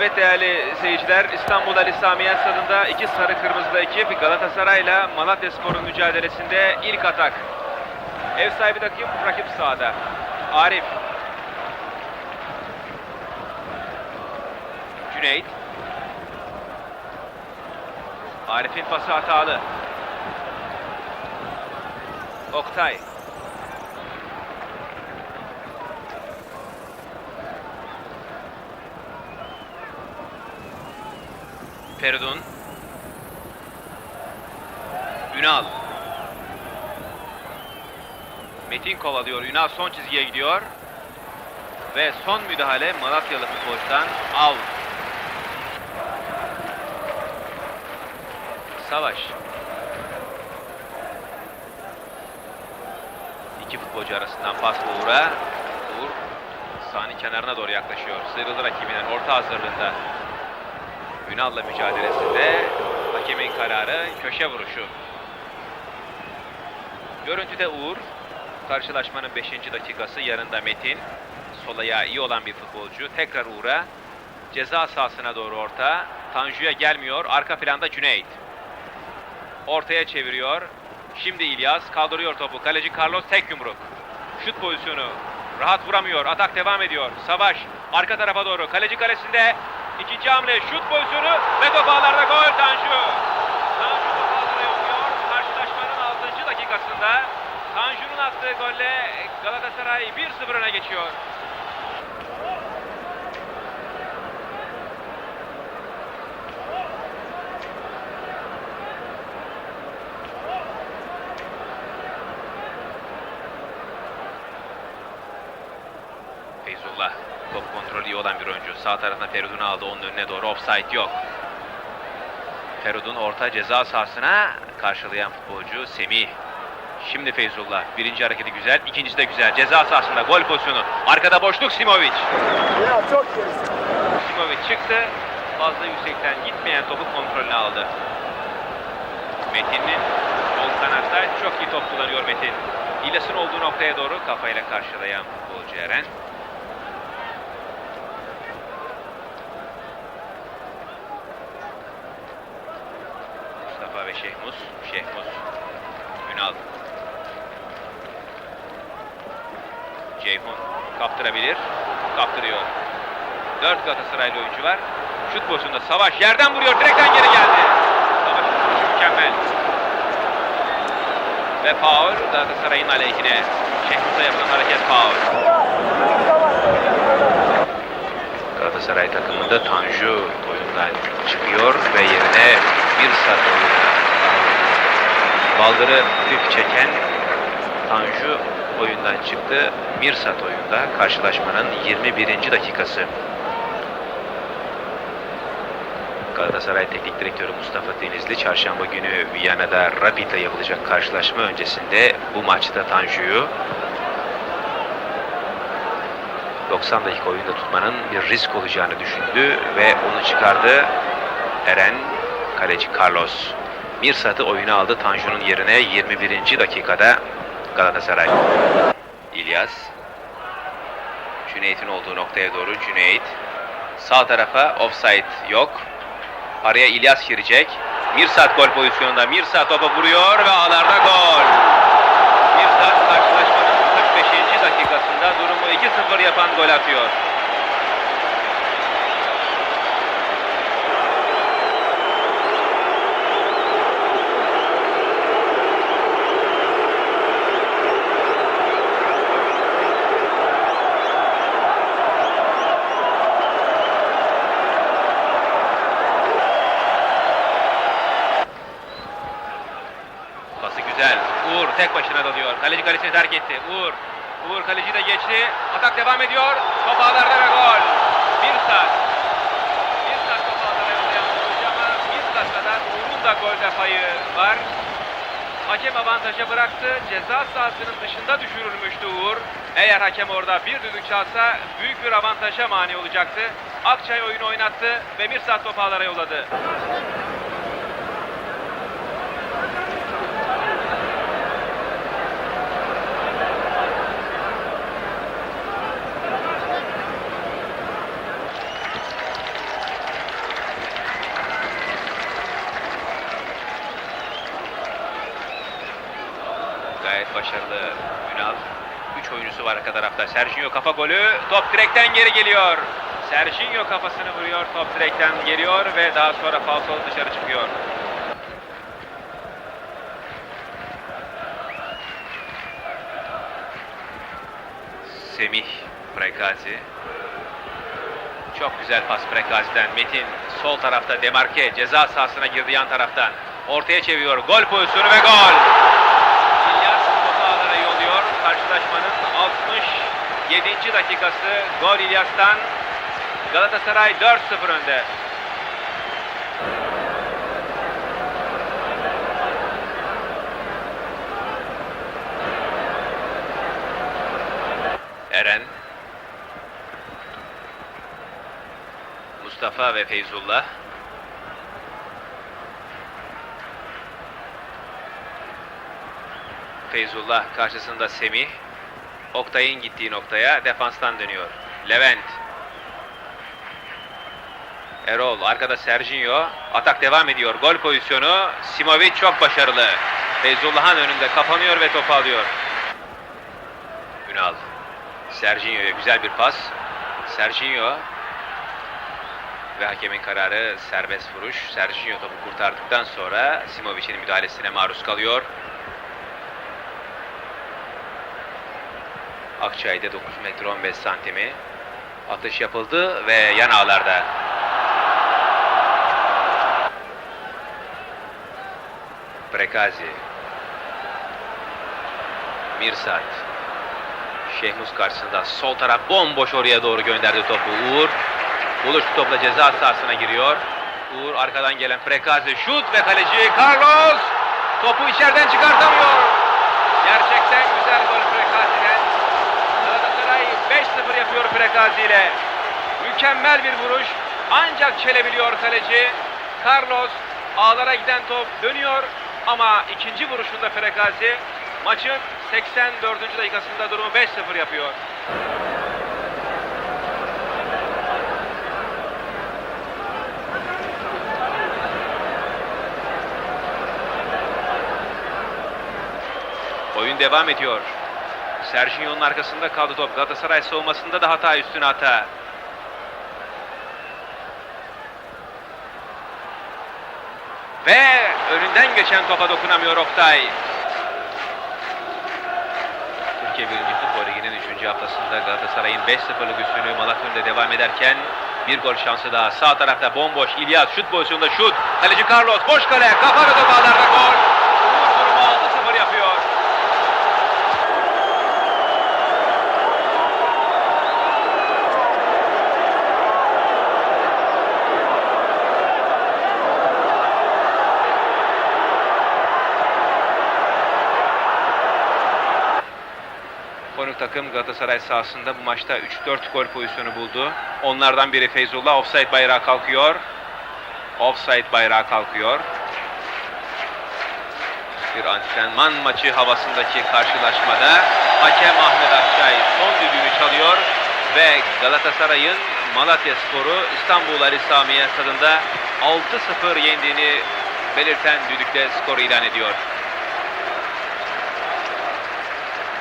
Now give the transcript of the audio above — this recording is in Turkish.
Evet değerli seyirciler İstanbul Ali Samiyen Stadı'nda iki sarı kırmızılı ekip Galatasaray ile Malatya Spor'un mücadelesinde ilk atak. Ev sahibi takım rakip sahada. Arif. Cüneyt. Arif'in pası hatalı. Oktay. Feridun. Ünal. Metin kovalıyor. Ünal son çizgiye gidiyor. Ve son müdahale Malatyalı futbolcudan out. Savaş. İki futbolcu arasından pas Uğur'a. Uğur sahne kenarına doğru yaklaşıyor. Sıyrıldı rakibinden orta hazırlığında. Ünal'la mücadelesinde hakemin kararı köşe vuruşu. Görüntüde Uğur. Karşılaşmanın 5. dakikası yanında Metin. Sol ayağı iyi olan bir futbolcu. Tekrar Uğur'a. Ceza sahasına doğru orta. Tanju'ya gelmiyor. Arka planda Cüneyt. Ortaya çeviriyor. Şimdi İlyas kaldırıyor topu. Kaleci Carlos tek yumruk. Şut pozisyonu. Rahat vuramıyor. Atak devam ediyor. Savaş arka tarafa doğru. Kaleci kalesinde ikinci hamle şut pozisyonu ve top gol Tanju. Tanju top ağlara yolluyor. Karşılaşmanın 6. dakikasında Tanju'nun attığı golle Galatasaray 1-0 öne geçiyor. Feyzullah top kontrolü iyi olan bir oyuncu. Sağ tarafına Feridun'u aldı. Onun önüne doğru offside yok. Feridun orta ceza sahasına karşılayan futbolcu Semih. Şimdi Feyzullah. Birinci hareketi güzel. ikincisi de güzel. Ceza sahasında gol pozisyonu. Arkada boşluk Simovic. Ya çok gerisin. Simovic çıktı. Fazla yüksekten gitmeyen topu kontrolüne aldı. Metin'in sol kanatta çok iyi top kullanıyor Metin. İlyas'ın olduğu noktaya doğru kafayla karşılayan futbolcu Eren. Mustafa ve Şehmus. Şehmus. Ünal. Ceyhun kaptırabilir. Kaptırıyor. Dört Galatasaraylı oyuncu var. Şut pozisyonunda Savaş yerden vuruyor. Direkten geri geldi. Savaş'ın vuruşu mükemmel. Ve faul Galatasaray'ın aleyhine. Şehmus'a yapılan hareket faul. Galatasaray takımında Tanju oyundan çıkıyor ve yerine bir oyuna Baldırı hafif çeken Tanju oyundan çıktı. Mirsat oyunda karşılaşmanın 21. dakikası. Galatasaray Teknik Direktörü Mustafa Denizli çarşamba günü Viyana'da Rapid'le yapılacak karşılaşma öncesinde bu maçta Tanju'yu 90 dakika oyunda tutmanın bir risk olacağını düşündü ve onu çıkardı. Eren, kaleci Carlos. Mirsat'ı oyuna aldı Tanju'nun yerine 21. dakikada Galatasaray. İlyas. Cüneyt'in olduğu noktaya doğru Cüneyt. Sağ tarafa offside yok. Araya İlyas girecek. Mirsat gol pozisyonunda. Mirsat topa vuruyor ve ağlarda gol. Mirsat karşılaşmanın 45. dakikasında durumu 2-0 yapan gol atıyor. Pası güzel. Uğur tek başına dalıyor. Kaleci kalesini terk etti. Uğur. Uğur kaleci de geçti. Atak devam ediyor. Top ağlarda ve gol. Bir saat. Bir saat top ama bir saat kadar Uğur'un da golde payı var. Hakem avantaja bıraktı. Ceza sahasının dışında düşürülmüştü Uğur. Eğer hakem orada bir düdük çalsa büyük bir avantaja mani olacaktı. Akçay oyunu oynattı ve Mirsat top ağlara yolladı. Gayet başarılı Ünal. 3 oyuncusu var arka tarafta. Serginho kafa golü. Top direkten geri geliyor. Serginho kafasını vuruyor. Top direkten geliyor ve daha sonra falsolu dışarı çıkıyor. Semih Prekazi. Çok güzel pas Prekazi'den. Metin sol tarafta demarke ceza sahasına girdi yan taraftan. Ortaya çeviriyor. Gol pozisyonu ve gol. Karşılaşmanın 67. dakikası. Gol İlyas'tan. Galatasaray 4-0 önde. Eren. Mustafa ve Feyzullah. Feyzullah karşısında Semih. Oktay'ın gittiği noktaya defanstan dönüyor. Levent. Erol arkada Serginho. Atak devam ediyor. Gol pozisyonu. Simovic çok başarılı. Feyzullah'ın önünde kapanıyor ve topu alıyor. Ünal. Serginho'ya güzel bir pas. Serginho ve hakemin kararı serbest vuruş. Serginho topu kurtardıktan sonra Simovic'in müdahalesine maruz kalıyor. Akçay'da 9 metre 15 santimi. Atış yapıldı ve yan ağlarda. Prekazi. Mirsat. Şehmus karşısında sol taraf bomboş oraya doğru gönderdi topu. Uğur buluştu topla ceza sahasına giriyor. Uğur arkadan gelen Prekazi şut ve kaleci Carlos topu içeriden çıkartamıyor. Gerçekten güzel gol Prekazi'den. Galatasaray 5-0 yapıyor Prekazi ile. Mükemmel bir vuruş. Ancak çelebiliyor kaleci. Carlos ağlara giden top dönüyor ama ikinci vuruşunda Prekazi maçın 84. dakikasında durumu 5-0 yapıyor. Oyun devam ediyor. Serginho'nun arkasında kaldı top. Galatasaray savunmasında da hata üstüne hata. Ve önünden geçen topa dokunamıyor Oktay. Türkiye 1. Futbol Ligi'nin 3. haftasında Galatasaray'ın 5-0'lık üstünlüğü Malatya'da devam ederken bir gol şansı daha. Sağ tarafta bomboş İlyas şut pozisyonunda şut. Kaleci Carlos boş kale. Kafa ve top ağlarda gol. Uğur durumu 6-0 yapıyor. Konuk takım Galatasaray sahasında bu maçta 3-4 gol pozisyonu buldu. Onlardan biri Feyzullah offside bayrağı kalkıyor. Offside bayrağı kalkıyor. Bir antrenman maçı havasındaki karşılaşmada hakem Ahmet Akçay son düdüğünü çalıyor ve Galatasaray'ın Malatya Sporu İstanbul Ali Samiye stadında 6-0 yendiğini belirten düdükle skoru ilan ediyor.